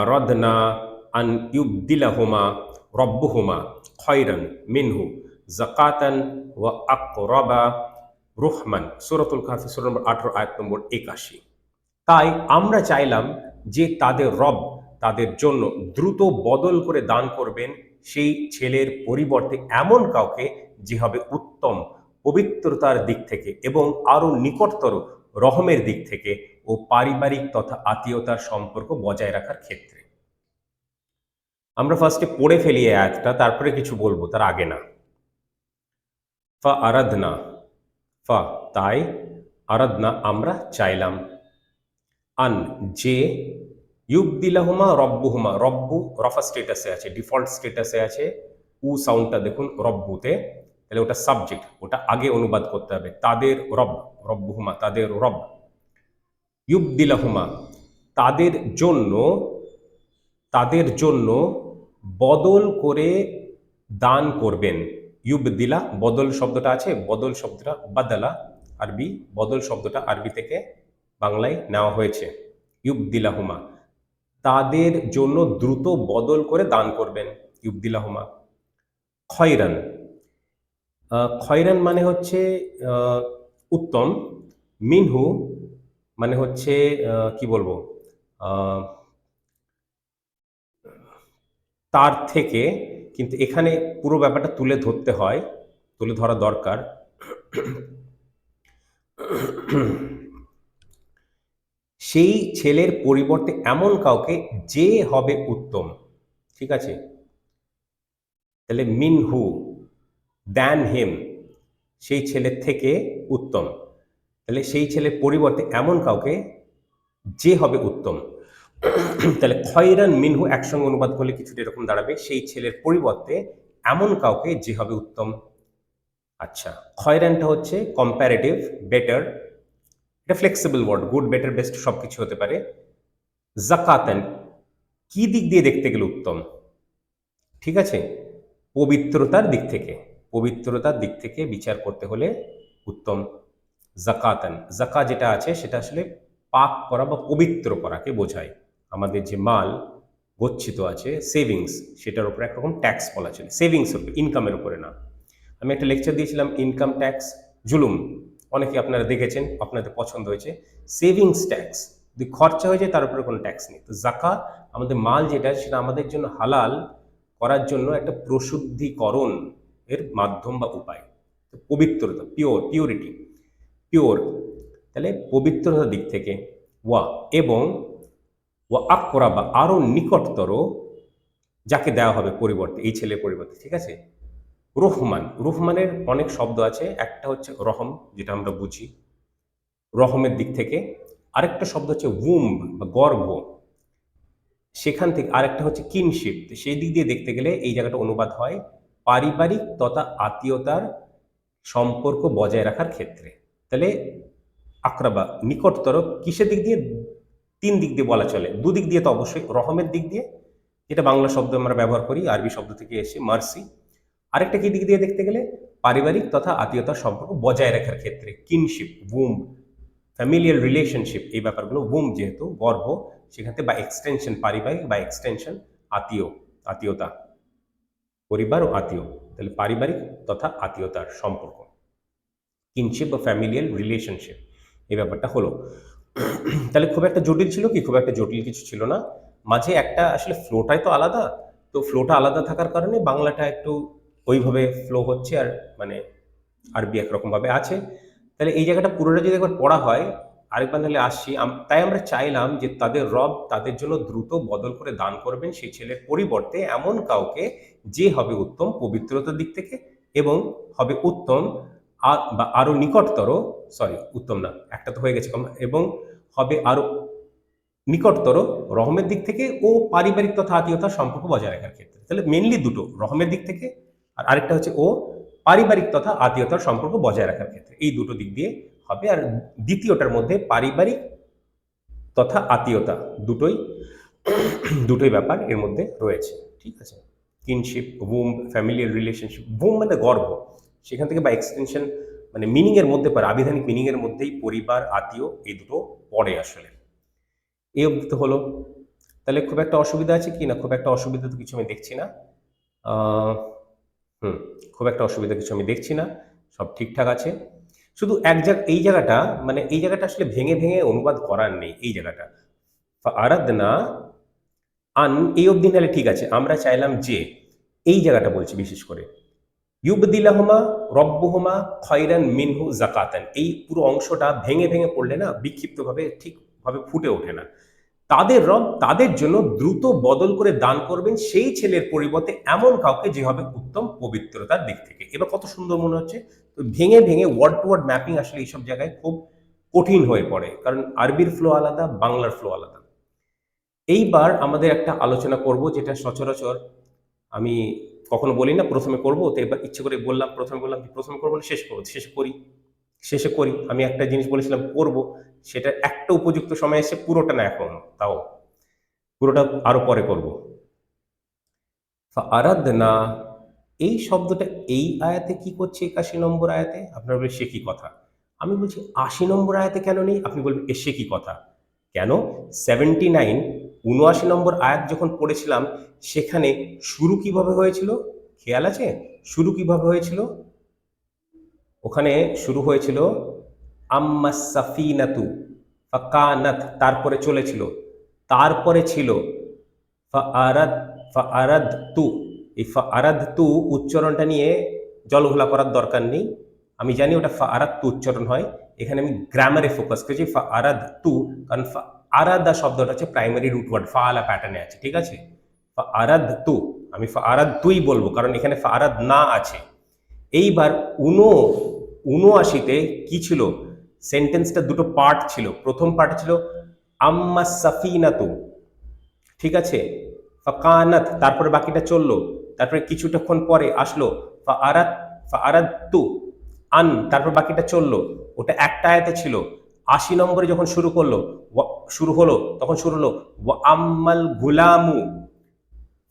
আরাদনা আন ইউবদিলাহুমা রব্বুহুমা খয়রান মিনহু জাকাতান ওয়া আকরাবা রুহমান সূরাতুল কাহফি, সূরা নম্বর 18 আয়াত নম্বর 81 তাই আমরা চাইলাম যে তাদের রব তাদের জন্য দ্রুত বদল করে দান করবেন সেই ছেলের পরিবর্তে এমন কাউকে যে হবে উত্তম, পবিত্রতার দিক থেকে এবং আরও নিকটতর রহমের দিক থেকে ও পারিবারিক তথা আত্মীয়তার সম্পর্ক বজায় রাখার ক্ষেত্রে। আমরা ফার্স্টে পড়ে ফেলি আয়াতটা, তারপরে কিছু বলব, তার আগে না। ফা আরাধনা, ফা তাই আরাধনা আমরা চাইলাম। আন যে ইউবদিলাহুমা রব্বুহুমা, রব্বু রফা স্টেটাসে আছে, ডিফল্ট স্টেটাসে আছে, উ সাউন্ডটা দেখুন, রব্বুতে। তাহলে ওটা সাবজেক্ট ওটা আগে অনুবাদ করতে হবে। তাদের রব, রব্বুহুমা, তাদের রব। ইউবদিলাহুমা, তাদের জন্য তাদের জন্য বদল করে দান করবেন। ইউবদিলা, বদল শব্দটা আছে, বদল শব্দটা বাদালা, আরবি, বদল শব্দটা আরবি থেকে বাংলায় নেওয়া হয়েছে। ইউবদিলাহুমা, তাদের জন্য দ্রুত বদল করে দান করবেন। ইউবদিলাহুমা, খয়রান খয়রান মানে হচ্ছে উত্তম, মিনহু মানে হচ্ছে কি বলব? তার থেকে কিন্তু এখানে পুরো ব্যাপারটা তুলে ধরতে হয়, তুলে ধরা দরকার। সেই ছেলের পরিবর্তে এমন কাউকে যে হবে উত্তম, ঠিক আছে? তাহলে মিনহু, দ্যান হেম, সেই ছেলের থেকে উত্তম। তাহলে সেই ছেলের পরিবর্তে এমন কাউকে যে হবে উত্তম। তাহলে খয়রান মিনহু একসঙ্গে অনুবাদ করলে কিছুটা এরকম দাঁড়াবে, সেই ছেলের পরিবর্তে এমন কাউকে যে হবে উত্তম। আচ্ছা খয়রানটা হচ্ছে কম্প্যারেটিভ বেটার এটা flexible word good better best সব কিছু হতে পারে। জাকাতান কি দিক দিয়ে দেখতে গেলে উত্তম? ঠিক আছে? পবিত্রতার দিক থেকে, পবিত্রতার দিক থেকে বিচার করতে হলে উত্তম। জাকাতান। জাকা যেটা আছে সেটা আসলে পাক করা বা পবিত্র করাকে বোঝায়। আমাদের যে মাল গচ্ছিত আছে সেভিংস সেটার উপরে একরকম ট্যাক্স বলা চলে। উপরে ইনকামের উপরে না। আমি একটা লেকচার দিয়েছিলাম ইনকাম ট্যাক্স জুলুম। অনেকে আপনারা দেখেছেন, আপনাদের পছন্দ হয়েছে। সেভিংস ট্যাক্স যদি খরচা হয়ে যায়, তার উপরে কোনো ট্যাক্স নেই। তো জাকা, আমাদের মাল যেটা, সেটা আমাদের জন্য হালাল করার জন্য একটা প্রশুদ্ধিকরণ এর মাধ্যম বা উপায়। পবিত্রতা পিওর পিওরিটি পিওর তাহলে পবিত্রতার দিক থেকে, ওয়া, এবং ওয়া আপ করা বা আরও নিকটতর যাকে দেওয়া হবে পরিবর্তে, এই ছেলের পরিবর্তে, ঠিক আছে? রহমান, রহমানের অনেক শব্দ আছে, একটা হচ্ছে রহম, যেটা আমরা বুঝি। রহমের দিক থেকে, আরেকটা শব্দ হচ্ছে উম বা গর্ভ। সেখান থেকে আরেকটা হচ্ছে কিনশিপ সেই দিক দিয়ে দেখতে গেলে এই জায়গাটা অনুবাদ হয় পারিবারিক তথা আত্মীয়তার সম্পর্ক বজায় রাখার ক্ষেত্রে। তাহলে আকরাবা নিকটতর কিসের দিক দিয়ে? তিন দিক দিয়ে বলা চলে। দুদিক দিয়ে তো অবশ্যই রহমের দিক দিয়ে, যেটা বাংলা শব্দ আমরা ব্যবহার করি, আরবি শব্দ থেকে এসে মার্সি। আরেকটা কি দিক দিয়ে দেখতে গেলে? পারিবারিক তথা আত্মীয়তার সম্পর্ক বজায় রাখার ক্ষেত্রে। কিনশিপ বুম ফ্যামিলিয়াল রিলেশনশিপ এই ব্যাপারগুলো বুম যেহেতু, গর্ভ সেখান থেকে বা এক্সটেনশন পারিবারিক বা এক্সটেনশন আত্মীয়, আত্মীয়তা। পরিবার ও আত্মীয়। তাহলে পারিবারিক তথা আত্মীয়তার সম্পর্ক। কিনশিপ বা ফ্যামিলিয়াল রিলেশনশিপ এই ব্যাপারটা হলো। তাহলে খুব একটা জটিল ছিল কি? খুব একটা জটিল কিছু ছিল না। মাঝে একটা আসলে ফ্লোটাই তো আলাদা। তো ফ্লোটা আলাদা থাকার কারণে বাংলাটা একটু ওইভাবে ফ্লো হচ্ছে আর মানে আরবি একরকমভাবে আছে। তাহলে এই জায়গাটা পুরোটা যদি একবার পড়া হয়, আরেকবার নাহলে আসছি। তাই আমরা চাইলাম যে তাদের রব তাদের জন্য দ্রুত বদল করে দান করবেন সেই ছেলের পরিবর্তে এমন কাউকে যে হবে উত্তম পবিত্রতার দিক থেকে এবং হবে উত্তম বা আরও নিকটতর সরি উত্তম না, একটা তো হয়ে গেছে কম- এবং হবে আরও নিকটতর রহমের দিক থেকে ও পারিবারিক তথা আত্মীয়তার সম্পর্ক বজায় রাখার ক্ষেত্রে। তাহলে মেনলি দুটো, রহমের দিক থেকে আর আরেকটা হচ্ছে ও পারিবারিক তথা আত্মীয়তার সম্পর্ক বজায় রাখার ক্ষেত্রে। এই দুটো দিক দিয়ে হবে আর দ্বিতীয়টার মধ্যে পারিবারিক তথা আত্মীয়তা দুটোই দুটোই ব্যাপার এর মধ্যে রয়েছে। ঠিক আছে? Kinship boom familial relationship boom মানে গর্ব সেখান থেকে বা এক্সটেনশন মানে মিনিং এর মধ্যে পড়ে আবিধানিক মিনিং এর মধ্যেই পরিবার, আত্মীয় এই দুটো পড়ে আসলে। এই অবধি তো হলো। তাহলে খুব একটা অসুবিধা আছে কি না? খুব একটা অসুবিধা তো কিছু আমি দেখছি না। হুম, খুব একটা অসুবিধা কিছু আমি দেখছি না। সব ঠিকঠাক আছে। শুধু এক জায়গা, এই জায়গাটা মানে এই জায়গাটা আসলে ভেঙে ভেঙে অনুবাদ করার নেই, এই জায়গাটা। আরাধনা আন, এই অবধি নাহলে ঠিক আছে। আমরা চাইলাম যে, এই জায়গাটা বলছি বিশেষ করে। ইউবদিলাহমা রব্বুহমা খয়রান মিনহু জাকাতান এই পুরো অংশটা ভেঙে ভেঙে পড়লে না বিক্ষিপ্তভাবে ঠিকভাবে ফুটে ওঠে না। তাদের রব তাদের জন্য দ্রুত বদল করে দান করবেন সেই ছেলের পরিবর্তে এমন কাউকে যে হবে উত্তম পবিত্রতার দিক থেকে। এবার কত সুন্দর মনে হচ্ছে। তো ভেঙে ভেঙে ওয়ার্ড টু ওয়ার্ড ম্যাপিং আসলে এইসব জায়গায় খুব কঠিন হয়ে পড়ে। কারণ আরবির ফ্লো আলাদা, বাংলার ফ্লো আলাদা। এইবার আমাদের একটা আলোচনা করব যেটা সচরাচর আমি কখনো বলি না, প্রথমে করব, তো এবার ইচ্ছে করে বললাম, প্রথমে বললাম প্রথমে করব না শেষ করব, শেষ করি, শেষে করি। আমি একটা জিনিস বলেছিলাম, করব, সেটা একটা উপযুক্ত সময় এসে পুরোটা না এখন, তাও। পুরোটা আরও পরে করব। আরাধনা এই শব্দটা এই আয়াতে কি করছে একাশি নম্বর আয়াতে? আপনার বলবেন, সে কি কথা? আমি বলছি, আশি নম্বর আয়াতে কেন নেই? আপনি বলবেন, এ সে কি কথা? কেন? সেভেন্টি নাইন উনআশি নম্বর আয়াত যখন পড়েছিলাম, সেখানে শুরু কীভাবে হয়েছিল? খেয়াল আছে? শুরু কীভাবে হয়েছিল? ওখানে শুরু হয়েছিল, আম্মা সাফিনাতু ফাকানাত, তারপরে চলেছিল। তারপরে ছিল, ফাআরাদ তু এই ফাআরাদ তু উচ্চারণটা নিয়ে জলঘোলা করার দরকার নেই। আমি জানি ওটা ফাআরাদ তু উচ্চারণ হয়। এখানে আমি গ্রামারে ফোকাস করেছি ফাআরাদ তু কারণ আরাদা শব্দটা হচ্ছে প্রাইমারি রুট ওয়ার্ড ফাআলা প্যাটার্নে আছে, ঠিক আছে? ফাআরাদ তু, আমি ফাআরাদ তুই বলব, কারণ এখানে ফাআরাদ না আছে। এইবার উনো, উনআশিতে কি ছিল? সেন্টেন্সটা দুটো পার্ট ছিল। প্রথম পার্ট ছিল, আম্মা সাফিনাতু, ঠিক আছে? ফাকানাত তারপরে বাকিটা চলল, তারপরে কিছুটাক্ষণ পরে আসলো ফাআরাত ফাআরাত তু, আন, তারপর বাকিটা চলল। ওটা একটা আয়াতে ছিল। আশি নম্বরে যখন শুরু করল শুরু হলো, তখন শুরু হলো আম্মাল গুলামু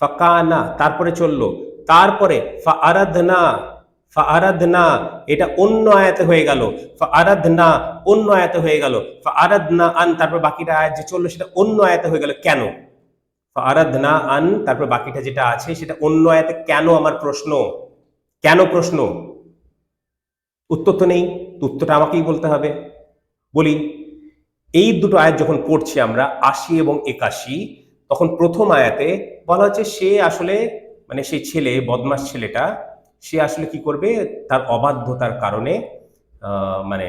ফাকানা তারপরে চলল, তারপরে ফাআরাদনা ফাআরাদনা এটা অন্য আয়াতে হয়ে গেল, ফাআরাদনা অন্য আয়াতে হয়ে গেল, ফাআরাদনা আন তারপর বাকিটা আয়াত যে চলল সেটা অন্য আয়াতে হয়ে গেল, কেন? ফাআরাদনা আন তারপর বাকিটা যেটা আছে সেটা অন্য আয়াতে কেন আমার প্রশ্ন? কেন প্রশ্ন? উত্তর তো নেই, উত্তরটা আমাকেই বলতে হবে। বলি, এই দুটো আয়াত যখন পড়ছি আমরা, আশি এবং একাশি, তখন প্রথম আয়াতে বলা হচ্ছে সে আসলে মানে সেই ছেলে, বদমাস ছেলেটা, সে আসলে কি করবে? তার অবাধ্যতার কারণে মানে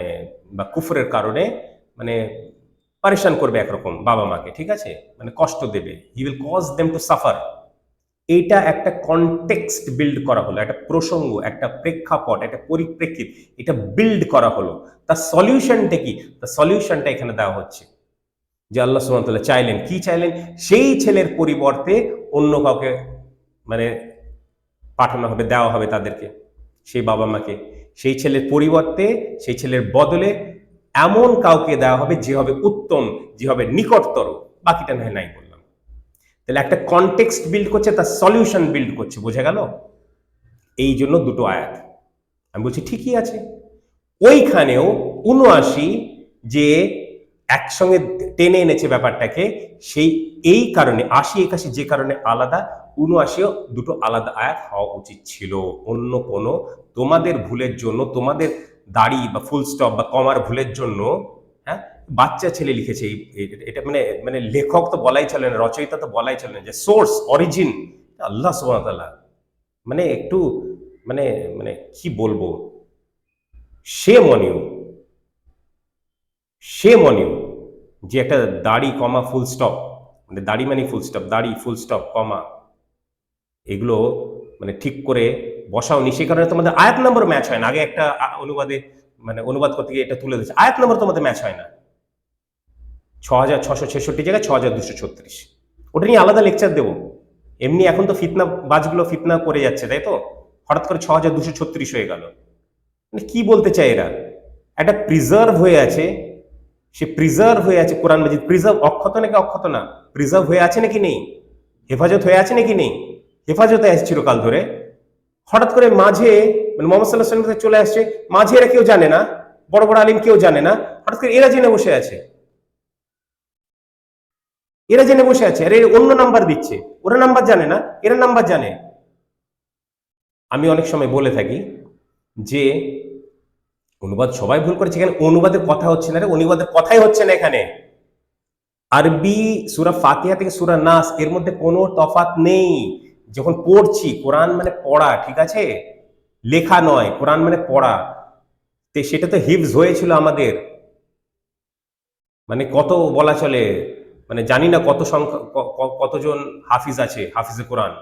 বা কুফরের কারণে মানে পারেশান করবে একরকম বাবা মাকে, ঠিক আছে? মানে কষ্ট দেবে। He will cause them to suffer এইটা একটা কনটেক্সট বিল্ড করা হলো, একটা প্রসঙ্গ, একটা প্রেক্ষাপট, একটা পরিপ্রেক্ষিত, এটা বিল্ড করা হলো। তার সলিউশনটা কি? তার সলিউশনটা এখানে দেওয়া হচ্ছে। যে আল্লাহ সুমতলা চাইলেন, কি চাইলেন? সেই ছেলের পরিবর্তে অন্য কাউকে মানে পাঠানো হবে, দেওয়া হবে তাদেরকে, সেই বাবা মাকে। সেই ছেলের পরিবর্তে, সেই ছেলের বদলে এমন কাউকে দেওয়া হবে যে হবে উত্তম, যে হবে নিকটতর। বাকিটা নয় নাই বললাম। তাহলে একটা কনটেক্সট বিল্ড করছে, তার সলিউশন বিল্ড করছে, বোঝা গেল? এই জন্য দুটো আয়াত। আমি বলছি ঠিকই আছে। ওইখানেও উনআশি যে একসঙ্গে টেনে এনেছে ব্যাপারটাকে, সেই, এই কারণে, আশি, একাশি যে কারণে আলাদা উনআশিও দুটো আলাদা আয়াত হওয়া উচিত ছিল। অন্য কোনো তোমাদের ভুলের জন্য, তোমাদের দাড়ি বা ফুল স্টপ বা কমার ভুলের জন্য বাচ্চা ছেলে লিখেছে এটা মানে মানে লেখক তো বলাই চলে না, রচয়িতা তো বলাই চলে না, যে সোর্স অরিজিন আল্লাহ সুবহানাহু মানে একটু মানে মানে কি বলব? সে মনিউ সে মনিউ যে একটা দাড়ি, কমা ফুল স্টপ মানে দাড়ি মানে ফুল স্টপ দাড়ি ফুল স্টপ কমা, এগুলো মানে ঠিক করে বসাওনি সে কারণে তোমাদের আয়াত নম্বর ম্যাচ হয় না। আগে একটা অনুবাদে মানে অনুবাদ করতে গিয়ে এটা তুলে দিচ্ছে আয়াত নম্বর তোমাদের ম্যাচ হয় না। ছ হাজার ছশো ছেষট্টি জায়গায় ছ হাজার দুশো ছত্রিশ। ওটা নিয়ে আলাদা লেকচার দেবো। এমনি এখন তো ফিতনা, বাজগুলো ফিতনা করে যাচ্ছে, তাই তো? হঠাৎ করে ছ হাজার দুশো ছত্রিশ হয়ে গেল। মানে কি বলতে চায় এরা? একটা প্রিজার্ভ হয়ে আছে, সে প্রিজার্ভ হয়ে আছে কোরআন মাজিদ। প্রিজার্ভ অক্ষত নাকি অক্ষত না? প্রিজার্ভ হয়ে আছে নাকি নেই? হেফাজত হয়ে আছে নাকি নেই? হেফাজতে আছে চিরকাল ধরে। হঠাৎ করে মাঝে মানে মোহাম্মদ সাল্লাহ সাল্লাম চলে আসছে, মাঝে এরা কেউ জানে না, বড় বড় আলিম কেউ জানে না। হঠাৎ করে এরা জেনে বসে আছে। এরা জেনে বসে আছে আরে অন্য নাম্বার দিচ্ছে। ওরা নাম্বার জানে না, এরা নাম্বার জানে। আমি অনেক সময় বলে থাকি যে, অনুবাদ সবাই ভুল করেছে এখানে অনুবাদের কথা হচ্ছে না রে, অনুবাদের কথাই হচ্ছে না এখানে। আরবি সুরা ফাতিহা থেকে সুরা নাস, এর মধ্যে কোনো তফাত নেই। যখন পড়ছি, কোরআন মানে পড়া, ঠিক আছে? লেখা নয়, কোরআন মানে পড়া। সেটা তো হিভস হয়েছিল আমাদের। মানে কত বলা চলে? মানে জানি না কত সংখ্যা কতজন হাফিজ আছে, হাফিজে কোরআন।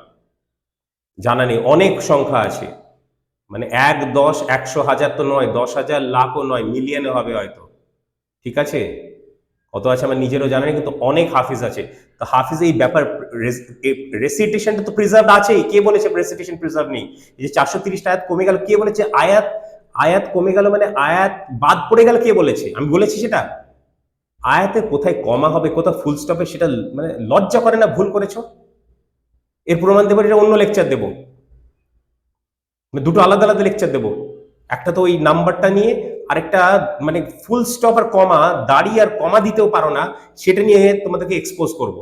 জানা নেই, অনেক সংখ্যা আছে। মানে এক, দশ, একশো হাজার তো নয়, দশ হাজার লাখও নয়, মিলিয়নে হবে হয়তো। ঠিক আছে? কত আছে আমার নিজেরও জানা নেই, কিন্তু অনেক হাফিজ আছে। তো হাফিজ এই ব্যাপার রেসিটেশনটা তো প্রিজার্ভ আছেই। কে বলেছে রেসিটেশন প্রিজার্ভ নেই? এই যে চারশো তিরিশটা আয়াত কমে গেল, কে বলেছে আয়াত? আয়াত কমে গেল মানে আয়াত বাদ পড়ে গেল কে বলেছে? আমি বলেছি সেটা? আয়াতের কোথায় কমা হবে, কোথায় ফুল স্টপে সেটা মানে লজ্জা করে না, ভুল করেছ? এর প্রমাণ দেবো, এটা অন্য লেকচার দেবো। মানে দুটো আলাদা আলাদা লেকচার দেবো। একটা তো ওই নাম্বারটা নিয়ে, আরেকটা মানে ফুল স্টপ আর কমা দাঁড়িয়ে আর কমা দিতেও পারো না, সেটা নিয়ে তোমাদেরকে এক্সপোজ করব।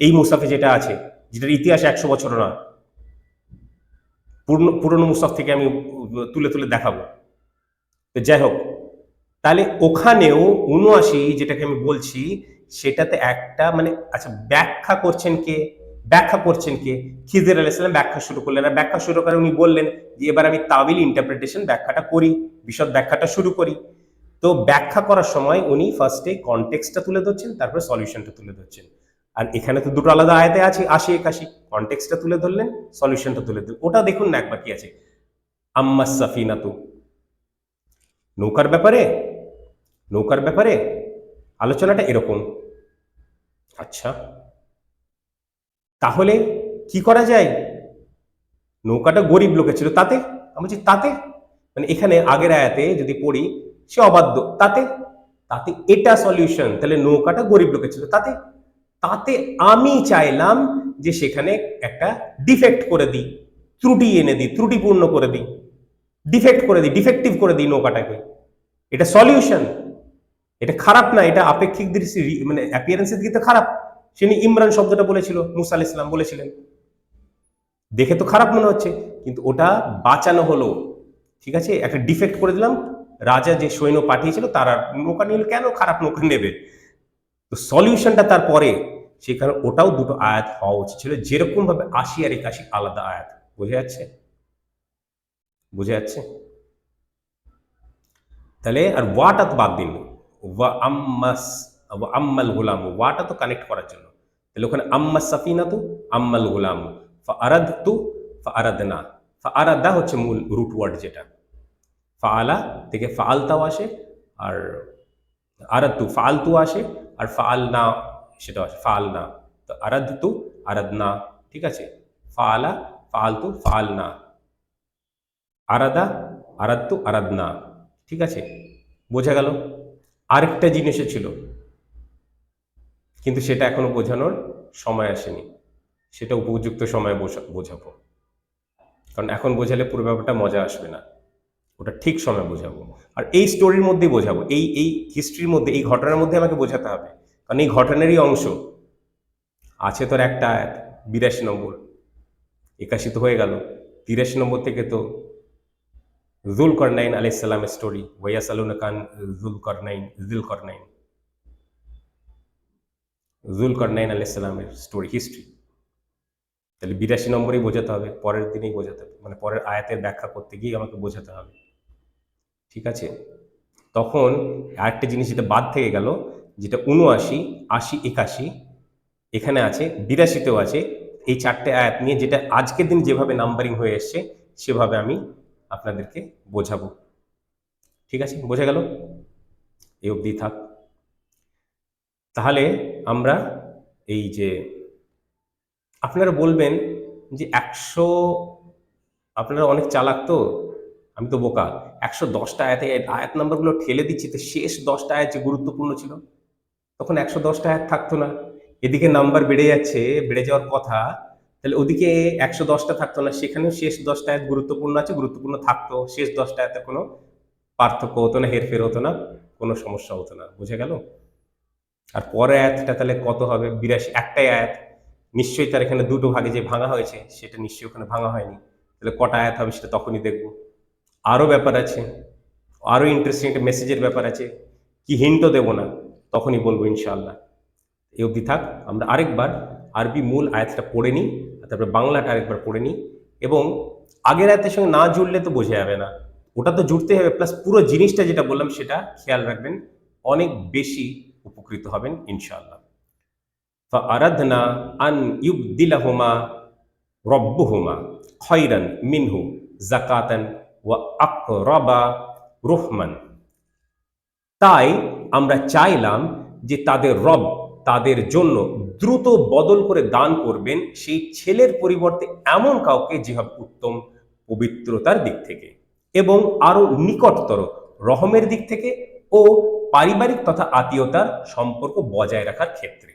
এই মুসাফে যেটা আছে, যেটার ইতিহাস একশো বছর না পুরনো পুরনো মুসাফ থেকে আমি তুলে তুলে দেখাবো। তো যাই হোক তাহলে ওখানেও উনআশি যেটাকে আমি বলছি, সেটাতে একটা মানে আচ্ছা ব্যাখ্যা করছেন কে? ব্যাখ্যা করছেন কে? খিজির আলাইসালাম ব্যাখ্যা শুরু করলেন। আর ব্যাখ্যা শুরু করে উনি বললেন যে, এবার আমি তাবিল ইন্টারপ্রিটেশন ব্যাখ্যাটা করি, বিশদ ব্যাখ্যাটা শুরু করি। তো ব্যাখ্যা করার সময় উনি ফার্স্টে কনটেক্সটটা তুলে ধরছেন, তারপরে সলিউশনটা তুলে ধরছেন। আর এখানে তো দুটো আলাদা আয়তে আছে, আশি, একাশি। কনটেক্সটটা তুলে ধরলেন সলিউশনটা তুলে ধরলেন। ওটা দেখুন না একবার কি আছে। আম্মা সাফিনাতু নৌকার ব্যাপারে? নৌকার ব্যাপারে? আলোচনাটা এরকম। আচ্ছা। তাহলে কি করা যায়? নৌকাটা গরিব লোকে ছিল। তাতে? আমি বলছি, তাতে? মানে এখানে আগের আয়াতে যদি পড়ি, সে অবাধ্য। তাতে? তাতে এটা সলিউশন তাহলে নৌকাটা গরিব লোকে ছিল। তাতে? তাতে আমি চাইলাম যে সেখানে একটা ডিফেক্ট করে দিই। ত্রুটি এনে দিই, ত্রুটিপূর্ণ করে দিই। ডিফেক্ট করে দিই ডিফেক্টিভ করে দিই নৌকাটাকে। এটা সলিউশন এটা খারাপ না, এটা আপেক্ষিক দৃষ্টি মানে অ্যাপিয়ারেন্সের দিকে তো খারাপ। তিনি ইমরান শব্দটা বলেছিল, মুসা আলাইহিস সালাম বলেছিলেন। দেখে তো খারাপ মনে হচ্ছে, কিন্তু ওটা বাঁচানো হলো। ঠিক আছে? একটা ডিফেক্ট করে দিলাম, রাজা যে সৈন্য পাঠিয়েছিল, তারা নৌকা নিলে কেন? খারাপ নৌকা নেবে। তো সলিউশনটা তারপরে সেখানে ওটাও দুটো আয়াত হওয়া উচিত ছিল যেরকম ভাবে আশি আর একাশি আলাদা আয়াত। বুঝে যাচ্ছে? বুঝে যাচ্ছে? তাহলে আর ওয়াটা তো বাদ দিন। ওয়া আম্মাস আম্মাল গুলাম ওয়াটা তো কানেক্ট করার জন্য। তাহলে ওখানে আম্মাস সাফিনা তো আম্মাল গুলাম। ফা আরাদ তু ফা আরাদনা ফা আরাদা হচ্ছে মূল রুট ওয়ার্ড যেটা। ফাআলা থেকে ফাআলতাও আসে, আর আরাদতু ফাআলতু আসে, আর ফাআল না সেটাও আসে ফাআল না তো আরাদতু, আরাদনা, ঠিক আছে? ফাআলা, ফাআলতু ফাআল না আরাদা, আরাদতু, আরাদনা। ঠিক আছে? বোঝা গেল? আরেকটা জিনিসও ছিল কিন্তু সেটা এখনও বোঝানোর সময় আসেনি। সেটা উপযুক্ত সময়ে বোঝা- বোঝাবো। কারণ এখন বোঝালে পুরো ব্যাপারটা মজা আসবে না। ওটা ঠিক সময় বোঝাবো। আর এই স্টোরির মধ্যেই বোঝাবো। এই এই হিস্ট্রির মধ্যে, এই ঘটনার মধ্যে আমাকে বোঝাতে হবে। কারণ এই ঘটনারই অংশ। আছে তোর একটা, বিরাশি নম্বর। একাশি তো হয়ে গেল। তিরাশি নম্বর থেকে তো জুল করনাইন আলাইসাল্লামের স্টোরি ওয়াইয়াস আলুনা কান জুল করনাইন জুল করনাইন জুল করনাইন আলাইসাল্লামের স্টোরি হিস্ট্রি তাহলে বিরাশি নম্বরেই বোঝাতে হবে, পরের দিনেই বোঝাতে হবে মানে পরের আয়াতের ব্যাখ্যা করতে গিয়ে আমাকে বোঝাতে হবে। ঠিক আছে? তখন আরেকটা জিনিস যেটা বাদ থেকে গেল, যেটা উনআশি আশি, একাশি, এখানে আছে, বিরাশিতেও আছে, এই চারটে আয়াত নিয়ে যেটা আজকের দিন যেভাবে নাম্বারিং হয়ে এসছে, সেভাবে আমি আপনাদেরকে বোঝাবো। ঠিক আছে? বোঝা গেল? এই অবধি থাক। তাহলে আমরা এই যে আপনারা বলবেন যে একশো, আপনারা অনেক চালাক তো? আমি তো বোকা। একশো দশটা আয়াতে আয়াত নাম্বারগুলো ঠেলে দিচ্ছি তো শেষ দশটা আয়াত যে গুরুত্বপূর্ণ ছিল, তখন একশো দশটা আয়াত থাকতো না। এদিকে নাম্বার বেড়ে যাচ্ছে, বেড়ে যাওয়ার কথা তাহলে ওদিকে একশো দশটা থাকতো না, সেখানেও শেষ দশটা আয়াত গুরুত্বপূর্ণ আছে, গুরুত্বপূর্ণ থাকতো, শেষ দশটা আয়াতে কোনো পার্থক্য হতো না, হেরফের হতো না, কোনো সমস্যা হতো না, বুঝে গেল? আর পরের আয়াতটা তাহলে কত হবে? বিরাশি একটাই আয়াত, নিশ্চয়ই তার এখানে দুটো ভাগে যে ভাঙা হয়েছে, সেটা নিশ্চয়ই ওখানে ভাঙা হয়নি, তাহলে কটা আয়াত হবে সেটা তখনই দেখব। আরও ব্যাপার আছে, আরও ইন্টারেস্টিং একটা মেসেজের ব্যাপার আছে, কি হিন্টও দেবো না, তখনই বলব ইনশাআল্লাহ। এই অবধি থাক, আমরা আরেকবার আরবি মূল আয়াতটা পড়ে নিই তারপরে বাংলাটা আরেকবার পড়ে নিই। এবং আগের আয়তের সঙ্গে না জুড়লে তো বোঝা যাবে না। ওটা তো জুড়তে হবে প্লাস পুরো জিনিসটা যেটা বললাম সেটা খেয়াল রাখবেন, অনেক বেশি উপকৃত হবেন ইনশাআল্লাহ। ফা আরাধনা আন ইউবদিলাহুমা রব্বুহুমা খয়রান মিনহু জাকাতান ওয়া আকরবা রুহমান। তাই আমরা চাইলাম যে তাদের রব তাদের জন্য দ্রুত বদল করে দান করবেন সেই ছেলের পরিবর্তে এমন কাউকে যে হবে উত্তম পবিত্রতার দিক থেকে এবং আরও নিকটতর রহমের দিক থেকে ও পারিবারিক তথা আত্মীয়তার সম্পর্ক বজায় রাখার ক্ষেত্রে।